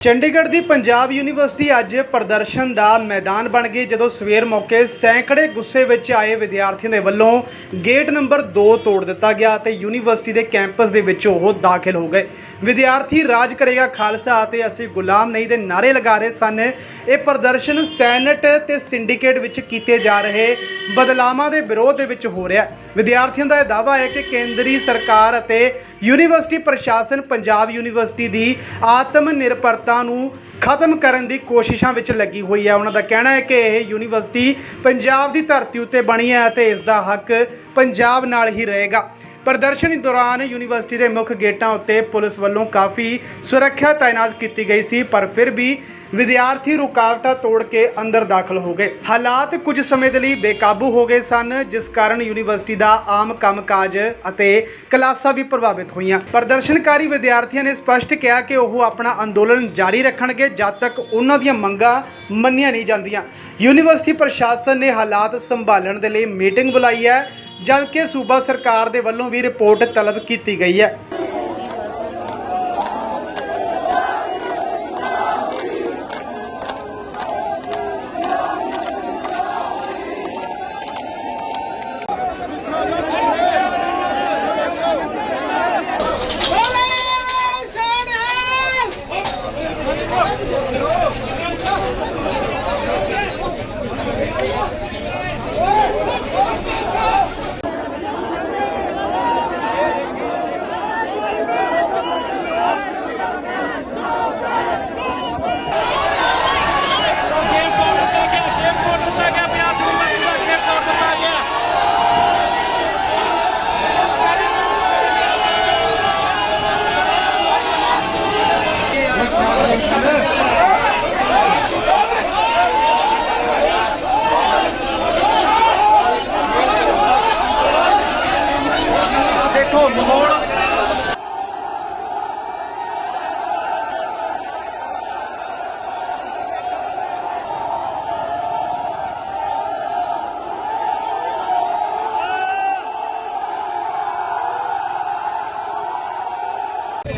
ਚੰਡੀਗੜ੍ਹ ਦੀ Punjab university ਅੱਜ ਪ੍ਰਦਰਸ਼ਨ ਦਾ ਮੈਦਾਨ ਬਣ ਗਈ, ਜਦੋਂ ਸਵੇਰ ਮੌਕੇ ਸੈਂਕੜੇ ਗੁੱਸੇ ਵਿੱਚ ਆਏ ਵਿਦਿਆਰਥੀਆਂ ਦੇ ਵੱਲੋਂ ਗੇਟ ਨੰਬਰ 2 ਤੋੜ ਦਿੱਤਾ ਗਿਆ ਅਤੇ ਯੂਨੀਵਰਸਿਟੀ ਦੇ ਕੈਂਪਸ ਦੇ ਵਿੱਚ ਉਹ ਦਾਖਲ ਹੋ ਗਏ। ਵਿਦਿਆਰਥੀ ਰਾਜ ਕਰੇਗਾ ਖਾਲਸਾ ਅਤੇ ਅਸੀਂ ਗੁਲਾਮ ਨਹੀਂ ਦੇ ਨਾਰੇ ਲਗਾ ਰਹੇ ਸਨ। ਇਹ ਪ੍ਰਦਰਸ਼ਨ ਸੈਨੇਟ ਤੇ ਸਿੰਡੀਕੇਟ ਵਿੱਚ ਕੀਤੇ ਜਾ ਰਹੇ ਬਦਲਾਵਾਂ ਦੇ ਵਿਰੋਧ ਦੇ ਵਿੱਚ ਹੋ ਰਿਹਾ ਵਿਦਿਆਰਥੀਆਂ ਦਾ ਇਹ ਦਾਅਵਾ ਹੈ ਕਿ ਕੇਂਦਰੀ ਸਰਕਾਰ ਅਤੇ ਯੂਨੀਵਰਸਿਟੀ ਪ੍ਰਸ਼ਾਸਨ ਪੰਜਾਬ ਯੂਨੀਵਰਸਿਟੀ ਦੀ ਆਤਮ ਨਿਰਭਰਤਾ ਨੂੰ ਖਤਮ ਕਰਨ ਦੀ ਕੋਸ਼ਿਸ਼ਾਂ ਵਿੱਚ ਲੱਗੀ ਹੋਈ ਹੈ। ਉਹਨਾਂ ਦਾ ਕਹਿਣਾ ਹੈ ਕਿ ਇਹ ਯੂਨੀਵਰਸਿਟੀ ਪੰਜਾਬ ਦੀ ਧਰਤੀ ਉੱਤੇ ਬਣੀ ਹੈ ਅਤੇ ਇਸ ਦਾ ਹੱਕ ਪੰਜਾਬ ਨਾਲ ਹੀ ਰਹੇਗਾ। ਪ੍ਰਦਰਸ਼ਨ ਦੌਰਾਨ ਯੂਨੀਵਰਸਿਟੀ ਦੇ ਮੁੱਖ ਗੇਟਾਂ ਉੱਤੇ ਪੁਲਿਸ ਵੱਲੋਂ ਕਾਫੀ ਸੁਰੱਖਿਆ ਤਾਇਨਾਤ ਕੀਤੀ ਗਈ ਸੀ, ਪਰ ਫਿਰ ਵੀ ਵਿਦਿਆਰਥੀ ਰੁਕਾਵਟਾਂ ਤੋੜ ਕੇ ਅੰਦਰ ਦਾਖਲ ਹੋ ਗਏ। ਹਾਲਾਤ ਕੁਝ ਸਮੇਂ ਦੇ ਲਈ ਬੇਕਾਬੂ ਹੋ ਗਏ ਸਨ, ਜਿਸ ਕਾਰਨ ਯੂਨੀਵਰਸਿਟੀ ਦਾ ਆਮ ਕੰਮਕਾਜ ਅਤੇ ਕਲਾਸਾਂ ਵੀ ਪ੍ਰਭਾਵਿਤ ਹੋਈਆਂ। ਪ੍ਰਦਰਸ਼ਨਕਾਰੀ ਵਿਦਿਆਰਥੀਆਂ ਨੇ ਸਪਸ਼ਟ ਕਿਹਾ ਕਿ ਉਹ ਆਪਣਾ ਅੰਦੋਲਨ ਜਾਰੀ ਰੱਖਣਗੇ, ਜਦ ਤੱਕ ਉਹਨਾਂ ਦੀਆਂ ਮੰਗਾਂ ਮੰਨੀਆਂ ਨਹੀਂ ਜਾਂਦੀਆਂ। ਯੂਨੀਵਰਸਿਟੀ ਪ੍ਰਸ਼ਾਸਨ ਨੇ ਹਾਲਾਤ ਸੰਭਾਲਣ ਦੇ ਲਈ ਮੀਟਿੰਗ ਬੁਲਾਈ ਹੈ। ਜਦਕਿ ਸੂਬਾ ਸਰਕਾਰ ਦੇ ਵੱਲੋਂ ਵੀ ਰਿਪੋਰਟ ਤਲਬ ਕੀਤੀ ਗਈ ਹੈ ਗੇਮ ਤੋੜ ਦਿੱਤਾ ਗਿਆ ਗੇਮ ਤੋੜ ਦਿੱਤਾ ਗਿਆ ਬਿਆਨ ਤੋਂ ਦਾ ਗੇਮ ਤੋੜ ਦਿੱਤਾ ਗਿਆ ਦੇਖੋ ਮਾਹੌਲ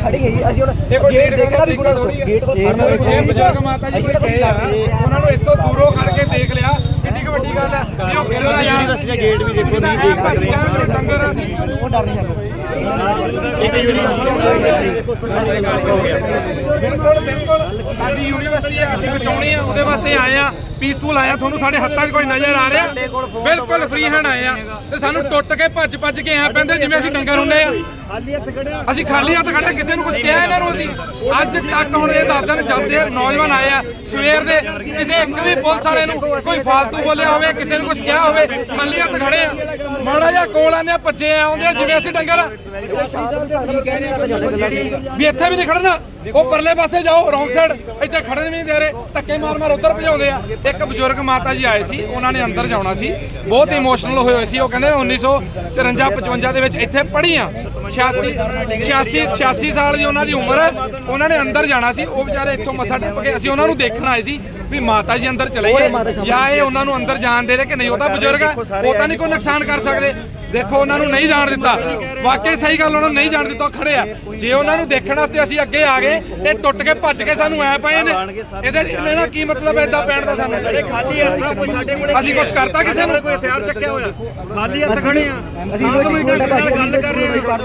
ਖੜੀ ਗਈ ਅਸੀਂ ਹੁਣ ਗੇਟ ਦੇਖਣਾ ਵੀ ਪੂਰਾ ਗੇਟ ਕੋਲ ਖੜਨਾ ਇਹ ਬਜ਼ੁਰਗ ਮਾਤਾ ਜੀ ਕੋਈ ਗਏ ਆ। ਉਹਨਾਂ ਨੂੰ ਇੱਥੋਂ ਦੂਰੋਂ ਖੜ ਕੇ ਦੇਖ ਲਿਆ। ਕਿੰਨੀ ਕੁ ਵੱਡੀ ਗੱਲ ਹੈ। ਵੀ ਉਹ ਰਿਹਾ ਯੂਨੀਵਰਸਿਟੀ ਦਾ ਗੇਟ ਵੀ ਦੇਖੋ ਨਹੀਂ ਦੇਖ ਸਕਦੇ। ਡੰਗਰ ਅਸੀਂ। ਉਹ ਡਰ ਨਹੀਂ ਜਾਂਦਾ ਇੱਕ ਯੂਨੀਵਰਸਿਟੀ ਬਿਲਕੁਲ ਬਿਲਕੁਲ। ਸਾਡੀ ਯੂਨੀਵਰਸਿਟੀ ਹੈ ਅਸੀਂ ਬਚਾਉਣੀ ਆ ਉਹਦੇ ਵਾਸਤੇ ਆਏ ਆ ਪੀਸਫੁਲ ਆਇਆ ਤੁਹਾਨੂੰ ਸਾਡੇ ਹੱਥਾਂ 'ਚ ਕੋਈ ਨਜ਼ਰ ਆ ਰਿਹਾ? ਬਿਲਕੁਲ ਫ੍ਰੀ ਹੈਂਡ ਆਏ ਆ। ਤੇ ਸਾਨੂੰ ਟੁੱਟ ਕੇ ਭੱਜ ਭੱਜ ਕੇ ਆ ਪੈਂਦੇ ਜਿਵੇਂ ਅਸੀਂ ਡੰਗਰ ਹੁੰਦੇ ਆ। ਅਸੀਂ ਖਾਲੀ ਹੱਥ ਖੜੇ ਆ, ਕਿਸੇ ਨੂੰ ਕੁਝ ਕਿਹਾ ਇਹਨਾਂ ਨੂੰ ਅਸੀਂ। ਅੱਜ ਤੱਕ ਹੁਣ ਇਹ ਦੱਸ ਦਿਨ ਜਦ ਦੇ ਨੌਜਵਾਨ ਆਏ ਆ ਸਵੇਰ ਦੇ। ਕਿਸੇ ਇੱਕ ਵੀ ਪੁਲਿਸ ਵਾਲੇ ਨੂੰ ਕੋਈ ਫਾਲਤੂ ਬੋਲਿਆ ਹੋਵੇ ਕਿਸੇ ਨੂੰ ਕੁਝ ਕਿਹਾ ਹੋਵੇ ਖਾਲੀ ਹੱਥ ਖੜੇ ਆ। ਮਾੜਾ ਜਿਹਾ ਕੋਲ ਆਂਦੇ ਭੱਜੇ ਆਉਂਦੇ ਆ, ਜਿਵੇਂ ਅਸੀਂ ਡੰਗਰ ਵੀ ਇੱਥੇ ਵੀ ਨਹੀਂ ਖੜਨਾ। ਉਹ ਪਰਲੇ ਪਾਸੇ ਜਾਓ ਰੌਂਗ ਸਾਈਡ ਇੱਥੇ ਖੜਨ ਵੀ ਨਹੀਂ ਦੇ ਰਹੇ। ਧੱਕੇ ਮਾਰ ਮਾਰ ਉੱਧਰ ਭਜਾਉਂਦੇ ਆ। ਇੱਕ ਬਜ਼ੁਰਗ ਮਾਤਾ ਜੀ ਆਏ ਸੀ, ਉਹਨਾਂ ਨੇ ਅੰਦਰ ਜਾਣਾ ਸੀ। ਬਹੁਤ ਇਮੋਸ਼ਨਲ ਹੋਏ ਹੋਏ ਸੀ। ਉਹ ਕਹਿੰਦੇ 1954 55 ਦੇ ਵਿੱਚ ਇੱਥੇ ਪੜ੍ਹੀਆਂ। 86 86 86 ਸਾਲ ਦੀ ਉਹਨਾਂ ਦੀ ਉਮਰ ਹੈ। ਉਹਨਾਂ ਨੇ ਅੰਦਰ ਜਾਣਾ ਸੀ। ਉਹ ਵਿਚਾਰੇ ਇੱਥੋਂ ਮਸਾ ਟੱਪ ਕੇ ਅਸੀਂ ਉਹਨਾਂ ਨੂੰ ਦੇਖਣ ਆਏ ਸੀ ਵੀ ਮਾਤਾ ਜੀ ਅੰਦਰ ਚਲੇ ਗਏ। ਜਾਂ ਇਹ ਉਹਨਾਂ ਨੂੰ ਅੰਦਰ ਜਾਣ ਦੇ ਰਹੇ ਕਿ ਨਹੀਂ ਉਹ ਤਾਂ ਬਜ਼ੁਰਗ ਹੈ। ਉਹ ਤਾਂ ਨਹੀਂ ਕੋਈ ਨੁਕਸਾਨ ਕਰ ਸਕਦੇ। ਦੇਖੋ ਉਹਨਾਂ ਨੂੰ ਨਹੀਂ ਜਾਣ ਦਿੱਤਾ। ਵਾਕਈ ਸਹੀ ਗੱਲ ਉਹਨਾਂ ਨੂੰ ਨਹੀਂ ਜਾਣ ਦਿੱਤਾ ਖੜੇ ਆ। ਜੇ ਉਹਨਾਂ ਨੂੰ ਦੇਖਣ ਵਾਸਤੇ ਅਸੀਂ ਅੱਗੇ ਆ ਗਏ ਇਹ ਟੁੱਟ ਕੇ ਭੱਜ ਕੇ ਸਾਨੂੰ ਐ ਪਏ ਨੇ। ਇਹਦੇ ਨਾਲ ਕੀ ਮਤਲਬ ਐ ਇਦਾਂ ਪੈਣ ਦਾ ਸਾਨੂੰ ਖਾਲੀ ਹੱਥ ਕੋਈ ਸਾਡੇ ਕੋਲੇ ਅਸੀਂ ਕੁਝ ਕਰਤਾ ਕਿਸੇ ਨੂੰ? ਕੋਈ ਹਥਿਆਰ ਚੱਕਿਆ ਹੋਇਆ। ਖਾਲੀ ਹੱਥ ਖੜੇ ਆ। ਅਸੀਂ ਗੱਲ ਕਰ ਰਹੇ ਹਾਂ।